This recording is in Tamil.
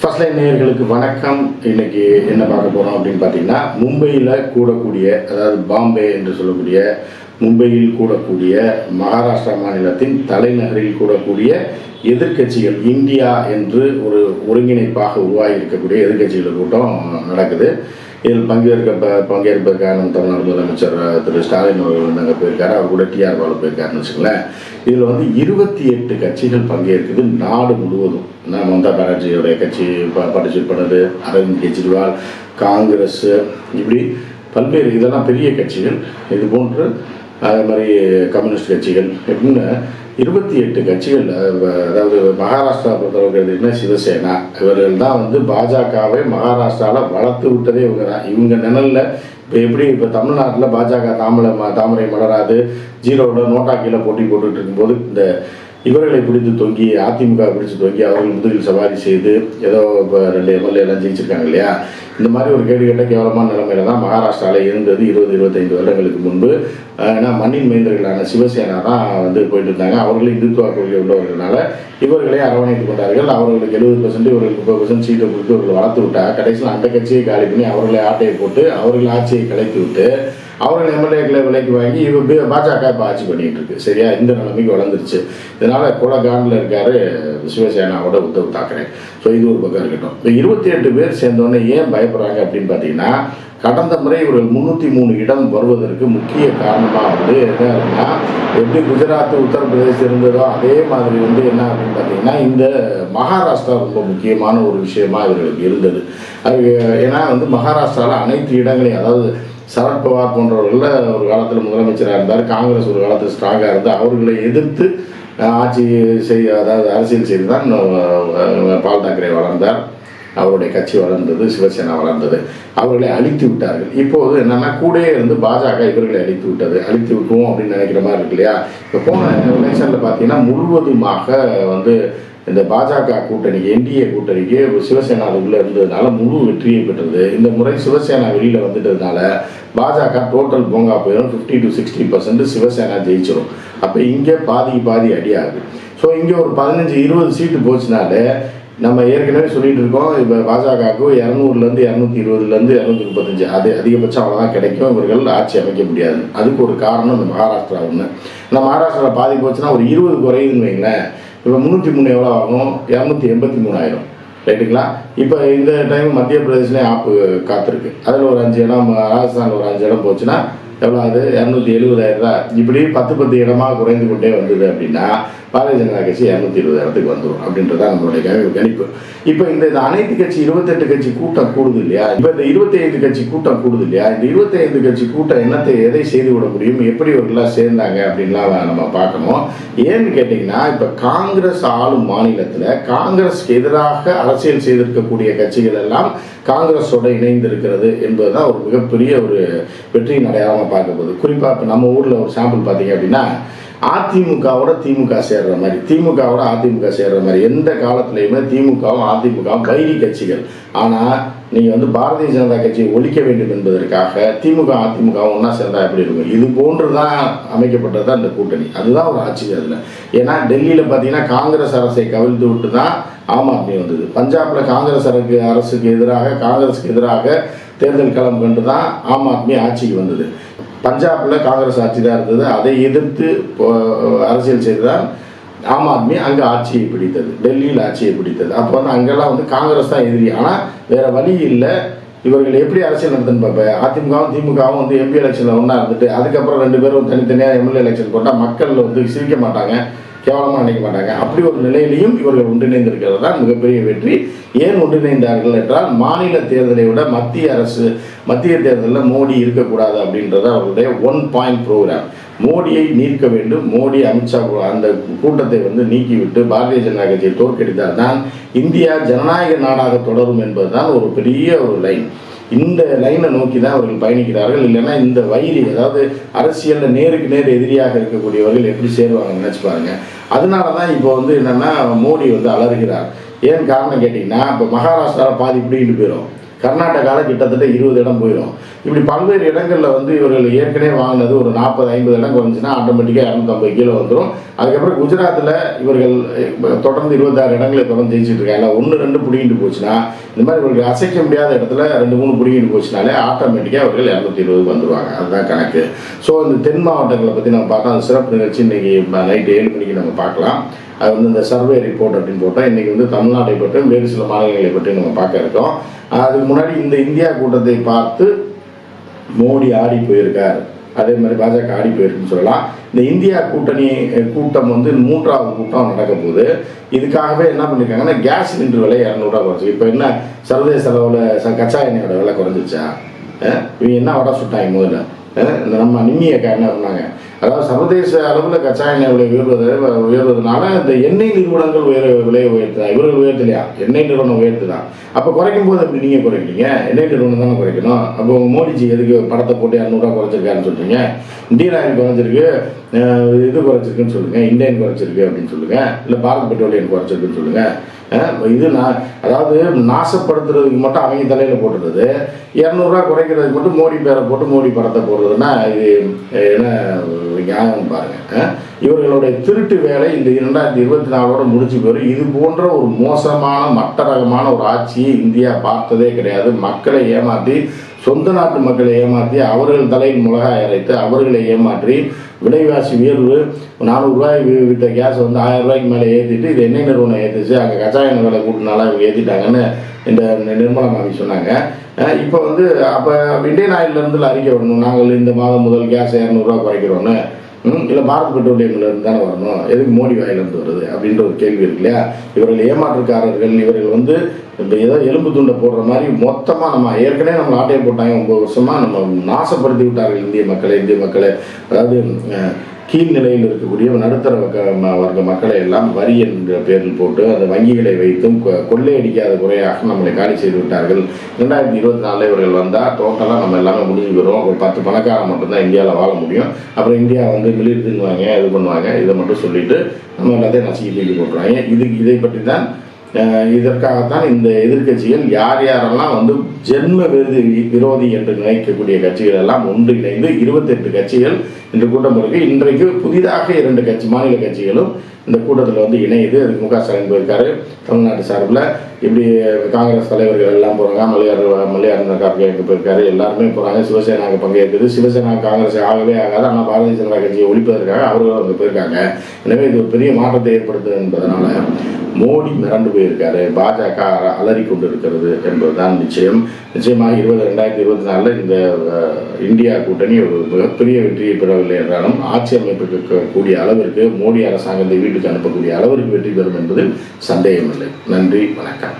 ஃபர்ஸ்ட் லைன் நேயர்களுக்கு வணக்கம். இன்னைக்கு என்ன பார்க்க போகிறோம் அப்படின்னு பார்த்தீங்கன்னா மும்பையில் கூடக்கூடிய அதாவது பாம்பே என்று சொல்லக்கூடிய மும்பையில் கூடக்கூடிய மகாராஷ்டிரா மாநிலத்தின் தலைநகரில் கூடக்கூடிய எதிர்க்கட்சிகள் இந்தியா என்று ஒரு ஒருங்கிணைப்பாக உருவாகி இருக்கக்கூடிய எதிர்க்கட்சிகள் கூட்டம் நடக்குது. இதில் பங்கேற்க ப- தமிழ்நாடு முதலமைச்சர் திரு ஸ்டாலின் அவர்கள் வந்து அங்கே போயிருக்காரு. அவர் கூட டிஆர் பாலு போயிருக்காருன்னு வச்சுங்களேன் இதில் வந்து இருபத்தி எட்டு கட்சிகள் பங்கேற்குது நாடு முழுவதும். நான் மம்தா பானர்ஜியோடைய கட்சி பார்ட்டிசிபேட் பண்ணது அரவிந்த் கெஜ்ரிவால் காங்கிரஸ் இப்படி பல்வேறு இதெல்லாம் பெரிய கட்சிகள். இது போன்று அதே மாதிரி கம்யூனிஸ்ட் கட்சிகள். எப்படின்னு இருபத்தி எட்டு கட்சிகள் அதாவது மகாராஷ்டிரா பொறுத்தளவுக்கு எடுத்துக்கிட்டா சிவசேனா இவர்கள் தான் வந்து பாஜகவை மகாராஷ்டிராவில் வளர்த்து விட்டதே இவங்க தான். இவங்க நிழலில் இப்போ எப்படி இப்போ தமிழ்நாட்டில் பாஜக தாமரை ம- தாமரை மலராது ஜீரோவோட நோட்டா கீழே போட்டி போட்டுட்டு இருக்கும்போது இந்த இவர்களை பிடித்து தொங்கி அதிமுக பிடிச்சு தொங்கி அவர்கள் முதுகில் சவாரி செய்து ஏதோ இப்போ ரெண்டு எம்எல்ஏ எல்லாம் ஜெயிச்சிருக்காங்க இல்லையா? இந்த மாதிரி ஒரு கேடு கேட்ட கேவலமான நிலைமையில தான் மகாராஷ்டிராவில் இருந்தது இருபது இருபத்தைந்து வருடங்களுக்கு முன்பு. ஏன்னா மண்ணின் மைந்தர்களான சிவசேனா தான் வந்து போயிட்டு இருந்தாங்க. அவர்களும் இந்துத்துவ கொள்கை உள்ளவர்களால இவர்களே அரவணைத்துக் கொண்டார்கள். அவர்களுக்கு எழுபது பர்சன்ட் இவர்களுக்கு முப்பது பர்சன்ட் சீட்டை கொடுத்து இவர்கள் வளர்த்து விட்டா கடைசியில் அந்த கட்சியை காலி பண்ணி அவர்களை ஆட்டையை போட்டு அவர்கள் ஆட்சியை கலைத்து விட்டு அவர்கள் எம்எல்ஏக்களை விலைக்கு வாங்கி இவ பாஜக இப்போ ஆட்சி பண்ணிட்டு இருக்கு. சரியா? இந்த நிலைமைக்கு வளர்ந்துருச்சு. இதனால கொலை காண்டில் இருக்காரு சிவசேனாவோட உத்தவ் தாக்கரே. ஸோ இது ஒரு பக்கம் இருக்கட்டும். இப்போ இருபத்தி எட்டு பேர் சேர்ந்தோடனே ஏன் பயப்படுறாங்க அப்படின்னு பார்த்தீங்கன்னா கடந்த முறை இவர்கள் முந்நூற்றி மூணு இடம் வருவதற்கு முக்கிய காரணமாக வந்து என்ன அப்படின்னா எப்படி குஜராத் உத்தரப்பிரதேசம் இருந்ததோ அதே மாதிரி வந்து என்ன அப்படின்னு பார்த்தீங்கன்னா இந்த மகாராஷ்டிரா ரொம்ப முக்கியமான ஒரு விஷயமா இவர்களுக்கு இருந்தது. அது ஏன்னா வந்து மகாராஷ்டிராவில் அனைத்து இடங்களையும் அதாவது சரத்பவார் போன்றவர்களில் ஒரு காலத்தில் முதலமைச்சராக இருந்தார். காங்கிரஸ் ஒரு காலத்தில் ஸ்ட்ராங்காக இருந்து அவர்களை எதிர்த்து ஆட்சி செய் அதாவது அரசியல் செய்து தான் பால் தாக்கரே வளர்ந்தார். அவருடைய கட்சி வளர்ந்தது சிவசேனா வளர்ந்தது. அவர்களை அழித்து விட்டார்கள். இப்போது என்னன்னா கூடயே இருந்து பாஜக இவர்களை அழித்து விட்டது. அழித்து விட்டுவோம் அப்படின்னு நினைக்கிற மாதிரி இருக்கு இல்லையா? இப்போ போன எலெக்ஷனில் பார்த்தீங்கன்னா முழுவதுமாக வந்து இந்த பாஜக கூட்டணி என்டிஏ கூட்டணிக்கு சிவசேனா உள்ள இருந்ததுனால முழு வெற்றியை பெற்றது. இந்த முறை சிவசேனா வெளியில் வந்துட்டதுனால பாஜக டோட்டல் போங்கா போயிடும் fifty to sixty percent Shiv Sena ஜெயிச்சிடும் அப்போ இங்கே பாதிக்கு பாதி அடியாகுது. ஸோ இங்கே ஒரு பதினஞ்சு இருபது சீட்டு போச்சுனாலே நம்ம ஏற்கனவே சொல்லிட்டு இருக்கோம். இப்போ பாஜகவுக்கு இரநூறுலேருந்து இரநூத்தி இருபதுலேருந்து இரநூத்தி முப்பத்தஞ்சு. அது அதிகபட்சம் அவ்வளோதான் கிடைக்கும். இவர்கள் ஆட்சி அமைக்க முடியாது. அதுக்கு ஒரு காரணம் இந்த மகாராஷ்டிரா ஒன்று இந்த மகாராஷ்டிரா பாதி போச்சுன்னா ஒரு இருபது குறையுதுன்னு வைங்களேன். இப்போ முந்நூற்றி மூணு எவ்வளோ ஆகும்? இரநூத்தி எண்பத்தி மூணாயிரம். ரைட்டுங்களா இப்போ இந்த டைம் மத்திய பிரதேசலேயும் ஆப்பு காத்திருக்கு. அதில் ஒரு அஞ்சு இடம் ராஜஸ்தானில் ஒரு அஞ்சு இடம் போச்சுன்னா எவ்வளோ அது இரநூத்தி எழுபதாயிரம் ரூபா இப்படி பத்து பத்து இடமா குறைந்து கொண்டே வந்தது அப்படின்னா பாரதிய ஜனதா கட்சி இரநூத்தி இருபது இடத்துக்கு வந்துடும் அப்படின்றதா நம்மளுடைய கணிப்பு கணிப்பு. இப்போ இந்த அனைத்து கட்சி இருபத்தெட்டு கட்சி கூட்டம் கூடுது இல்லையா? இப்போ இந்த இருபத்தி ஐந்து கட்சி கூட்டம் கூடுது இல்லையா? இந்த இருபத்தி ஐந்து கட்சி கூட்டம் என்னத்தை எதை செய்து விட முடியும்? எப்படி இவர்கள்லாம் சேர்ந்தாங்க அப்படின்லாம் நம்ம பார்க்கணும். ஏன்னு கேட்டிங்கன்னா இப்போ காங்கிரஸ் ஆளும் மாநிலத்தில் காங்கிரஸ்க்கு எதிராக அரசியல் செய்திருக்கக்கூடிய கட்சிகள் எல்லாம் காங்கிரஸோட இணைந்திருக்கிறது என்பதுதான் ஒரு மிகப்பெரிய ஒரு வெற்றியின் அடையாளமாக பார்க்க போகுது. குறிப்பாக இப்போ நம்ம ஊரில் ஒரு சாம்பிள் பார்த்தீங்க அப்படின்னா அதிமுகவோட திமுக சேர்ற மாதிரி திமுகவோட அதிமுக சேர்ற மாதிரி எந்த காலத்துலையுமே திமுகவும் அதிமுகவும் கைரி கட்சிகள். ஆனால் நீங்கள் வந்து பாரதிய ஜனதா கட்சியை ஒழிக்க வேண்டும் என்பதற்காக திமுக அதிமுகவும் ஒன்றா சேர்ந்தா எப்படி இருக்கும்? இது போன்று தான் அமைக்கப்பட்டது தான் இந்த கூட்டணி. அதுதான் ஒரு ஆட்சி அதில். ஏன்னா டெல்லியில் பார்த்தீங்கன்னா காங்கிரஸ் அரசை கவிழ்த்து விட்டு தான் ஆம் ஆத்மி வந்தது. பஞ்சாபில் காங்கிரஸ் அரசு அரசுக்கு எதிராக காங்கிரஸுக்கு எதிராக தேர்தல் களம் கண்டு தான் ஆம் ஆத்மி ஆட்சிக்கு வந்தது. பஞ்சாபில் காங்கிரஸ் ஆட்சி தான் இருந்தது. அதை எதிர்த்து அரசியல் செய்துதான் ஆம் ஆத்மி அங்கே ஆட்சியை பிடித்தது. டெல்லியில் ஆட்சியை பிடித்தது. அப்போ வந்து அங்கெல்லாம் வந்து காங்கிரஸ் தான் எதிரி. ஆனால் வேறு வழி இல்லை. இவர்கள் எப்படி அரசியல் நடத்துன்னு பார்ப்பேன் அதிமுகவும் திமுகவும் வந்து எம்பி எலெக்ஷனில் ஒன்றா இருந்துட்டு அதுக்கப்புறம் ரெண்டு பேரும் தனித்தனியாக எம்எல்ஏ எலெக்ஷன் போட்டால் மக்கள் வந்து சிரிக்க மாட்டாங்க. கேவலமாக நினைக்க மாட்டாங்க. அப்படி ஒரு நிலையிலையும் இவர்கள் ஒன்றிணைந்திருக்கிறது தான் மிகப்பெரிய வெற்றி. ஏன் ஒன்றிணைந்தார்கள் என்றால் மாநில தேர்தலை விட மத்திய அரசு மத்திய தேர்தலில் மோடி இருக்கக்கூடாது அப்படின்றது அவருடைய ஒன் பாயிண்ட் ப்ரோக்ராம் மோடியை நீக்க வேண்டும். மோடி அமித்ஷா கு- அந்த கூட்டத்தை வந்து நீக்கிவிட்டு பாரதிய ஜனதா கட்சியை தோற்கடித்தால் தான் இந்தியா ஜனநாயக நாடாக தொடரும் என்பதுதான் ஒரு பெரிய ஒரு லைன் இந்த லைனை நோக்கி தான் அவர்கள் பயணிக்கிறார்கள். இல்லைன்னா இந்த வைரி அதாவது அரசியலில் நேருக்கு நேர் எதிரியாக இருக்கக்கூடியவர்கள் எப்படி சேருவாங்கன்னு நினச்சி பாருங்க. அதனால தான் இப்போ வந்து என்னென்னா மோடி வந்து அலறுகிறார். ஏன் காரணம் கேட்டிங்கன்னா இப்போ மகாராஷ்டிராவில் பாதி பிடிக்கிட்டு போயிடும் கர்நாடகாவில் கிட்டத்தட்ட இருபது இடம் போயிடும் இப்படி பல்வேறு இடங்களில் வந்து இவர்கள் ஏற்கனவே வாங்கினது ஒரு நாற்பது ஐம்பது இடம் குறைஞ்சுன்னா ஆட்டோமேட்டிக்காக இரநூத்தம்பது கீழே வந்துடும் அதுக்கப்புறம் குஜராத்தில் இவர்கள் தொடர்ந்து இருபத்தாறு இடங்களை தொடர்ந்து ஜெயிச்சிட்டு இருக்காங்க. ஒன்று ரெண்டு பிடிங்கிட்டு போச்சுன்னா இந்த மாதிரி இவர்கள் அசைக்க முடியாத இடத்துல ரெண்டு மூணு பிடிங்கிட்டு போச்சுனாலே ஆட்டோமேட்டிக்காக அவர்கள் இரநூத்தி இருபது வந்துடுவாங்க அதுதான் கணக்கு. ஸோ இந்த தென் மாவட்டங்களை பற்றி நம்ம பார்த்தா அந்த சிறப்பு நிகழ்ச்சி. இன்னைக்கு நைட்டு ஏழு மணிக்கு நம்ம பார்க்கலாம். அது வந்து இந்த சர்வே ரிப்போர்ட் அப்படின்னு போட்டால் இன்றைக்கி வந்து தமிழ்நாட்டை பற்றியும் வேறு சில மாநிலங்களை பற்றி நம்ம பார்க்க இருக்கோம். அதுக்கு முன்னாடி இந்த இந்தியா கூட்டத்தை பார்த்து மோடி ஆடி போயிருக்கார். அதே மாதிரி பாஜக ஆடி போயிருக்குன்னு சொல்லலாம். இந்த இந்தியா கூட்டணி கூட்டம் வந்து மூன்றாவது கூட்டம் நடக்க போகுது. இதுக்காகவே என்ன பண்ணியிருக்காங்கன்னா கேஸ் சிலிண்டர் விலை இரநூறுவா குறைச்சி இப்போ என்ன சர்வதேச அளவில் கச்சா எண்ணெயோட விலை குறைஞ்சிச்சா இவங்க என்ன வடை சுட்டாங்க முதல்ல? இந்த நம்ம நிம்மியை என்ன பண்ணாங்க அதாவது சர்வதேச அளவில் கச்சா எண்ணெய் விலை உயர்வது உயர்வதனால இந்த எண்ணெய் நிறுவனங்கள் உயர விலை உயர்த்துதான் இவர்கள் உயர்த்தலையா? எண்ணெய் நிறுவனம் உயர்த்துதான் அப்போ குறைக்கும் போது எப்படி நீங்கள் குறைக்கிறீங்க. எண்ணெய் நிறுவனம் தானே குறைக்கணும். அப்போ மோடிஜி எதுக்கு படத்தை போட்டு இரநூறுவா குறைச்சிருக்காருன்னு சொல்கிறீங்க இந்தியன் ஆயில் குறைஞ்சிருக்கு இது குறைச்சிருக்குன்னு சொல்லுங்கள் இந்தியன் குறைச்சிருக்கு அப்படின்னு சொல்லுங்கள் இல்லை பாரத் பெட்ரோலியம் குறைச்சிருக்குன்னு சொல்லுங்கள் இது நான் அதாவது நாசப்படுத்துறதுக்கு மட்டும் அவங்க தலையில் போட்டுறது இரநூறுவா குறைக்கிறதுக்கு மட்டும் மோடி பேரை போட்டு மோடி படத்தை போடுறதுன்னா இது என்ன நியாயம் பாருங்க. இவர்களுடைய திருட்டு வேலை இந்த இரண்டாயிரத்தி இருபத்தி நாலோட முடிச்சு போயிடும் இது போன்ற ஒரு மோசமான மட்ட ரகமான ஒரு ஆட்சியை இந்தியா பார்த்ததே கிடையாது. மக்களை ஏமாற்றி சொந்த நாட்டு மக்களை ஏமாற்றி அவர்கள் தலையில் மிளகாய் அரைத்து அவர்களை ஏமாற்றி விலைவாசி உயர்வு நானூறுரூவாய் விட்ட கேஸ் வந்து ஆயிரம் ரூபாய்க்கு மேலே ஏற்றிட்டு இது எண்ணெய் நிறுவனம் ஏற்றிச்சு அங்கே கச்சா எண்ணெய் விலை கூட்டினால இவங்க ஏற்றிட்டாங்கன்னு இந்த நிர்மலா மாமி சொன்னாங்க. இப்போ வந்து அப்போ இந்தியன் ஆயிலிருந்து அறிக்கை விடணும். நாங்கள் இந்த மாதம் முதல் கேஸ் இரநூறுவா குறைக்கிறோன்னு இல்லை பாரத் பெட்ரோலியம்ல இருந்து தானே வரணும்? எதுக்கு மோடி வாயிலிருந்து வருது? அப்படின்ற ஒரு கேள்வி இருக்கு இல்லையா? இவர்கள் ஏமாற்றுக்காரர்கள் இவர்கள் வந்து இந்த ஏதோ எலும்பு துண்டை போடுற மாதிரி மொத்தமாக நம்ம ஏற்கனவே நம்ம ஆட்டையை போட்டாங்க ஒன்பது வருஷமாக நம்ம நாசப்படுத்தி விட்டார்கள் இந்திய மக்களை இந்திய மக்களை. அதாவது அஹ், கீழ் நிலையில் இருக்கக்கூடிய நடுத்தர வர்க்க மக்களை எல்லாம் வரி என்ற பேரில் போட்டு அந்த வங்கிகளை வைத்தும் கொ- கொள்ளையடிக்காத குறையாக நம்மளை காலி செய்து விட்டார்கள். ரெண்டாயிரத்தி இருபத்தி நாலில் இவர்கள் வந்தால் டோட்டலாக நம்ம எல்லாமே முடிஞ்சு போயிடும் ஒரு பத்து பணக்காரன் மட்டும்தான் இந்தியாவில் வாழ முடியும். அப்புறம் இந்தியா வந்து மிளிர்துன்னுவாங்க இது பண்ணுவாங்க. இதை மட்டும் சொல்லிட்டு நம்ம எல்லாத்தையும் நசுக்கி தூக்கி போட்டுருவாங்க. இது இதை பற்றி தான் இதற்காகத்தான் இந்த எதிர்க்கட்சிகள் யார் யாரெல்லாம் வந்து ஜென்ம விருது விரோதி என்று நினைக்கக்கூடிய கட்சிகள் எல்லாம் ஒன்றிணைந்து இருபத்தெட்டு கட்சிகள் இந்த கூட்டம் இருக்கு இன்றைக்கு புதிதாக இரண்டு கட்சி மாநில கட்சிகளும் இந்த கூட்டத்தில் வந்து இணையுது. அதுக்கு முக ஸ்டாலின் போயிருக்காரு. தமிழ்நாட்டு சார்பில் இப்படி காங்கிரஸ் தலைவர்கள் எல்லாம் போகிறாங்க மல்லிகார் மல்லிகார்ஜுன கார்கேக்கு போயிருக்காரு. எல்லாருமே போகிறாங்க சிவசேனா பங்கேற்குது. சிவசேனா காங்கிரஸ் ஆகவே ஆகாது. ஆனால் பாரதிய ஜனதா கட்சியை ஒழிப்பதற்காக அவர்களும் அங்கே போயிருக்காங்க. எனவே இது ஒரு பெரிய மாற்றத்தை ஏற்படுத்துது என்பதனால மோடி மிரண்டு போயிருக்காரு பாஜக அலறி கொண்டு இருக்கிறது என்பதுதான் நிச்சயம். நிச்சயமாக இருபது ரெண்டாயிரத்தி இருபத்தி நாலில் இந்த இந்தியா கூட்டணி ஒரு மிகப்பெரிய வெற்றியை பெறவில்லை என்றாலும் ஆட்சி அமைப்புக்கு கூடிய அளவிற்கு மோடி அரசாங்கத்தை வீட்டுக்கு அனுப்பக்கூடிய அளவிற்கு வெற்றி பெறும் என்பதில் சந்தேகமில்லை. நன்றி வணக்கம்.